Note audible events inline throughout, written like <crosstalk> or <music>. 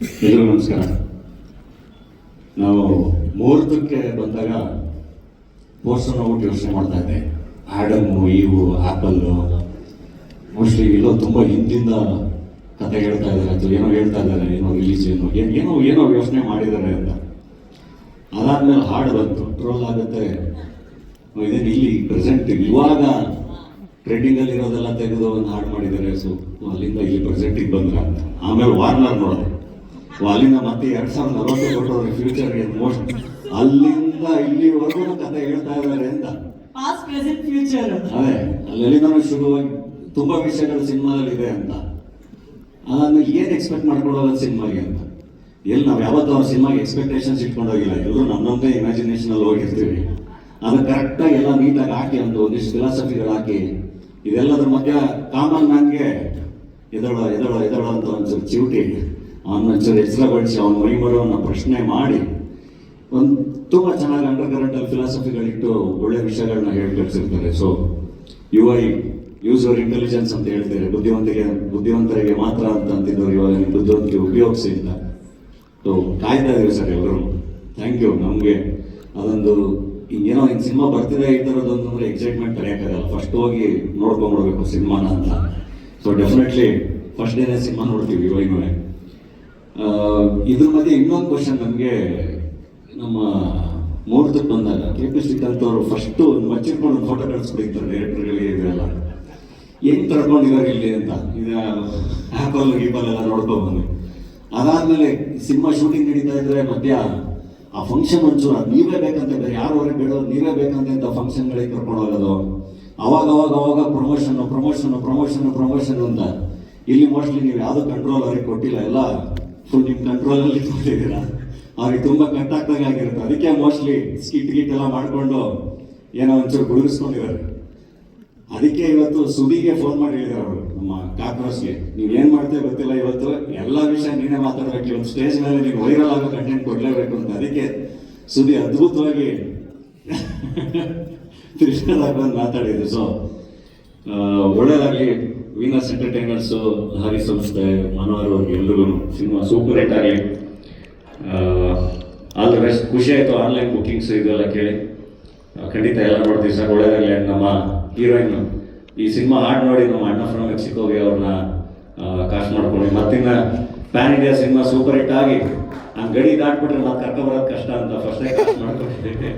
ಎಲ್ರಿಗೂ ನಮಸ್ಕಾರ ನಾವು ಮುಹೂರ್ತಕ್ಕೆ ಬಂದಾಗ ಪೋಸ್ಟರ್ ಹೋಗ್ಬಿಟ್ಟು ಯೋಚನೆ ಮಾಡ್ತಾ ಇದ್ದೆ. ಆಡಮ್ ಇವು ಆ್ಯಪಲ್ಲು ಮೋಸ್ಟ್ಲಿ ಎಲ್ಲೋ ತುಂಬ ಹಿಂದಿಂದ ಕತೆ ಹೇಳ್ತಾ ಇದ್ದಾರೆ, ಅಥವಾ ಏನೋ ಹೇಳ್ತಾ ಇದ್ದಾರೆ, ಏನೋ ರಿಲೀಸ್ ಏನೋ ಏನ್- ಏನೋ ಏನೋ ಯೋಚನೆ ಮಾಡಿದ್ದಾರೆ ಅಂತ. ಅದಾದ್ಮೇಲೆ ಹಾಡು ಬಂತು. ಟ್ರೋಲ್ ಆಗುತ್ತೆ. ಇದೇನು ಇಲ್ಲಿ ಪ್ರೆಸೆಂಟ್ ಇವಾಗ ಟ್ರೆಂಡಿಂಗಲ್ಲಿ ಇರೋದೆಲ್ಲ ತೆಗೆದು ಒಂದು ಹಾಡು ಮಾಡಿದ್ದಾರೆ. ಸೊ ಅಲ್ಲಿಂದ ಇಲ್ಲಿ ಪ್ರೆಸೆಂಟಿಗೆ ಬಂದ್ರ ಅಂತ. ಆಮೇಲೆ ವಾರ್ನರ್ ನೋಡಿದೆ. ಅಲ್ಲಿಂದ ಮತ್ತೆ ಎರಡ್ ಸಾವಿರದ ನಲವತ್ತು ಕೊಟ್ಟವ್ರೆ ಫ್ಯೂಚರ್ಗೆ ಮೋಸ್ಟ್ ಅಲ್ಲಿಂದ ಇಲ್ಲಿವರೆಗೂ ಕತೆ ಹೇಳ್ತಾ ಇದ್ದಾರೆ ಅಂತ. ಪಾಸ್ಟ್ ಪ್ರೆಸೆಂಟ್ ಫ್ಯೂಚರ್ ಅದೇ ಅಲ್ಲೆಲ್ಲಿಂದ ಶುರುವಾಗಿ ತುಂಬಾ ವಿಷಯಗಳು ಸಿನಿಮಾದಲ್ಲಿ ಇದೆ ಅಂತ. ಅದನ್ನು ಏನು ಎಕ್ಸ್ಪೆಕ್ಟ್ ಮಾಡ್ಕೊಳ್ಳೋಲ್ಲ ಸಿನಿಮಾಗೆ ಅಂತ. ಎಲ್ಲಿ ನಾವು ಯಾವತ್ತೂ ಅವ್ರ ಸಿನಿಮಾಗೆ ಎಕ್ಸ್ಪೆಕ್ಟೇಷನ್ಸ್ ಇಟ್ಕೊಂಡು ಹೋಗಿಲ್ಲ ಎಲ್ಲರೂ ನಮ್ಮದೇ ಇಮ್ಯಾಜಿನೇಷನ್ ಅಲ್ಲಿ ಹೋಗಿರ್ತೀವಿ. ಅದನ್ನ ಕರೆಕ್ಟಾಗಿ ಎಲ್ಲ ನೀಟಾಗಿ ಹಾಕಿ ಒಂದು ಒಂದಿಷ್ಟು ಫಿಲಾಸಫಿಗಳು ಹಾಕಿ ಇದೆಲ್ಲದ್ರ ಮಧ್ಯ ಕಾಮನ್ ಮ್ಯಾನ್ಗೆ ಎದಳೋ ಎದಳೋ ಎದಳೋ ಅಂತ ಒಂದು ಚಿವುಟಿ ಒಂಚೂರು ಎಚ್ಚರಗೊಳಿಸಿ ಅವನ ಮೈಮರವನ್ನ ಪ್ರಶ್ನೆ ಮಾಡಿ, ಒಂದು ತುಂಬ ಚೆನ್ನಾಗಿ ಅಂಡರ್ ಕರೆಂಟಲ್ಲಿ ಫಿಲಾಸಫಿಗಳಿಟ್ಟು ಒಳ್ಳೆ ವಿಷಯಗಳನ್ನ ಹೇಳಿ ಕಳಿಸಿರ್ತಾರೆ. So you I use user intelligence ಅಂತ ಹೇಳ್ತಾರೆ. ಬುದ್ಧಿವಂತಿಗೆ, ಬುದ್ಧಿವಂತರಿಗೆ ಮಾತ್ರ ಅಂತ ಅಂತಿದ್ದವ್ರು ಇವಾಗ ನಿಮ್ಮ ಬುದ್ಧಿವಂತಿಕೆ ಉಪಯೋಗಿಸಿ ಅಂತ. ಸೊ ಕಾಯ್ತಾ ಇದೀವಿ ಸರ್ ಎಲ್ಲರೂ ಥ್ಯಾಂಕ್ ಯು ನಮಗೆ ಅದೊಂದು ಹಿಂಗೇನೋ ಹಿಂಗೆ ಸಿನಿಮಾ ಬರ್ತಿದೆ ಈ ಥರದ್ದು ಅಂತಂದ್ರೆ ಎಕ್ಸೈಟ್ಮೆಂಟ್ ಕರೆಯೋಕ್ಕಾಗಲ್ಲ ಫಸ್ಟ್ ಹೋಗಿ ನೋಡ್ಕೊಂಡ್ಬಿಡ್ಬೇಕು ಸಿನಿಮಾನ ಅಂತ. ಸೊ ಡೆಫಿನೆಟ್ಲಿ ಫಸ್ಟ್ ಡೇನೇ ಸಿನಿಮಾ ನೋಡ್ತೀವಿ ಇವಾಗ ಇದ್ರ ಮಧ್ಯೆ ಇನ್ನೊಂದು ಕ್ವಶನ್ ನಮಗೆ ನಮ್ಮ ಮುಹೂರ್ತಕ್ಕೆ ಬಂದಾಗ ಕೆ ಪಿ ಶ್ರೀಕಾಂತ್ ಅವರು ಫಸ್ಟು ಮಚ್ಚಿಟ್ಕೊಂಡು ಒಂದು ಫೋಟೋ ಕಳಿಸ್ಬಿಡ್ತಾರೆ ಡೈರೆಕ್ಟರ್ಗಳಿಗೆ ಇದೆಲ್ಲ. ಹೆಂಗೆ ತಡ್ಕೊಂಡಿದ್ದಾರೆ ಇಲ್ಲಿ ಅಂತ? ಈಗ ಆ್ಯಪಲ್ ಗೀಪಲ್ ಎಲ್ಲ ನೋಡ್ಕೊಂಡ್ಬಂದ್ವಿ ಅದಾದಮೇಲೆ ಸಿನಿಮಾ ಶೂಟಿಂಗ್ ನಡೀತಾ ಇದ್ರೆ ಮಧ್ಯ ಆ ಫಂಕ್ಷನ್ ಒಂಚೂರು ನೀವೇ ಬೇಕಂತ ಬೇರೆ ಯಾರು ಹೊರಗೆ ಬಿಡೋದು ನೀವೇ ಬೇಕಂತ ಇಂಥ ಫಂಕ್ಷನ್ಗಳಿಗೆ ಕರ್ಕೊಂಡು ಹೋಗೋದು. ಅವಾಗ ಅವಾಗ ಅವಾಗ ಪ್ರಮೋಷನ್ ಪ್ರಮೋಷನ್ ಪ್ರಮೋಷನ್ ಪ್ರಮೋಷನ್ ಅಂತ. ಇಲ್ಲಿ ಮೋಸ್ಟ್ಲಿ ನೀವು ಯಾವುದೋ ಕಂಟ್ರೋಲ್ ಅವ್ರಿಗೆ ಕೊಟ್ಟಿಲ್ಲ, ಎಲ್ಲ ಕಂಟ್ರೋಲ್ ಕಂಟ್ರೋಲಲ್ಲಿ ಇಟ್ಕೊಂಡಿದ್ದೀರಾ ಅವ್ರಿಗೆ ತುಂಬ ಕಟ್ ಆಗ್ದಂಗೆ ಆಗಿರುತ್ತೆ. ಅದಕ್ಕೆ ಮೋಸ್ಟ್ಲಿ ಸ್ಕಿಟ್ ಗಿಟ್ ಎಲ್ಲ ಮಾಡಿಕೊಂಡು ಏನೋ ಒಂಚೂರು ಗುರುಗಿಸ್ಕೊಂಡಿದ್ದಾರೆ ಅದಕ್ಕೆ ಇವತ್ತು ಸುಬಿಗೆ ಫೋನ್ ಮಾಡಿ ಹೇಳಿದಾರೆ ಅವರು, ನಮ್ಮ ಕಾಕ್ರೋಸ್ಗೆ ನೀವ್ ಏನ್ ಮಾಡ್ತೇವೆ ಗೊತ್ತಿಲ್ಲ ಇವತ್ತು? ಎಲ್ಲ ವಿಷಯ ನೀನೇ ಮಾತಾಡಬೇಕು. ಒಂದು ಸ್ಟೇಜ್ ಮೇಲೆ ನೀವು ವೈರಲ್ ಆಗೋ ಕಂಟೆಂಟ್ ಕೊಡ್ಲೇಬೇಕು ಅಂತ. ಅದಕ್ಕೆ ಸುಬಿ ಅದ್ಭುತವಾಗಿ <laughs> ತ್ರಿಷ್ಣದಾಗ ಬಂದು ಮಾತಾಡಿದ್ರು ಸೊ ಒಳ್ಳೇದಾಗಿ ವೀನಸ್ ಎಂಟರ್ಟೈನರ್ಸ್ ಹರಿ ಸಂಸ್ಥೆ, ಮನೋಹರ್ ಅವ್ರಿಗೆ ಎಲ್ರಿಗೂ ಸಿನಿಮಾ ಸೂಪರ್ ಹಿಟ್ ಆಗಲಿ. All the best. ಖುಷಿ ಆಯಿತು ಆನ್ಲೈನ್ ಬುಕ್ಕಿಂಗ್ಸ್ ಇದೆಲ್ಲ ಕೇಳಿ. ಖಂಡಿತ ಎಲ್ಲ ನೋಡ್ತೀವಿ ಸರ್, ಒಳ್ಳೇದಾಗಲಿ ನಮ್ಮ ಹೀರೋಯಿನ್ ಈ ಸಿನಿಮಾ ಹಾಡು ನೋಡಿ ನಮ್ಮ ಅಣ್ಣ ಫ್ರಮ್ ಮೆಕ್ಸಿಕೋಗೆ ಅವ್ರನ್ನ ಕಾಸ್ಟ್ ಮಾಡ್ಕೊಂಡು. ಮತ್ತಿನ್ನ pan India cinema super hit ಆಗಿ ಹಂಗೆ ಗಡಿ ದಾಟ್ಬಿಟ್ರೆ ಮತ್ತೆ ಕರ್ಕೊಂಡು ಬರೋದು ಕಷ್ಟ ಅಂತ ಫಸ್ಟೇ ಕಾಸ್ಟ್ ಮಾಡ್ಕೊಂಡಿದ್ದೆ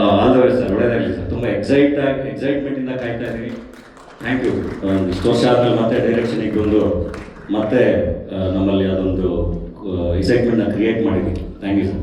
ಆಲ್ ದ ಬೆಸ್ಟ್ ಸರ್, ಒಳ್ಳೇದಾಗಲಿ ಸರ್. ತುಂಬ ಎಕ್ಸೈಟ್ ಆಗಿ ಎಕ್ಸೈಟ್ಮೆಂಟಿಂದ ಕಾಯ್ತಾ ಇದ್ದೀನಿ. ಥ್ಯಾಂಕ್ ಯು ಇಷ್ಟು ವರ್ಷ ಆದಮೇಲೆ ಮತ್ತೆ ಡೈರೆಕ್ಷನಿಗೆ ಬಂದು ಮತ್ತೆ ನಮ್ಮಲ್ಲಿ ಅದೊಂದು ಎಕ್ಸೈಟ್ಮೆಂಟ್ನ ಕ್ರಿಯೇಟ್ ಮಾಡಿದ್ದೀನಿ ಥ್ಯಾಂಕ್ ಯು ಸರ್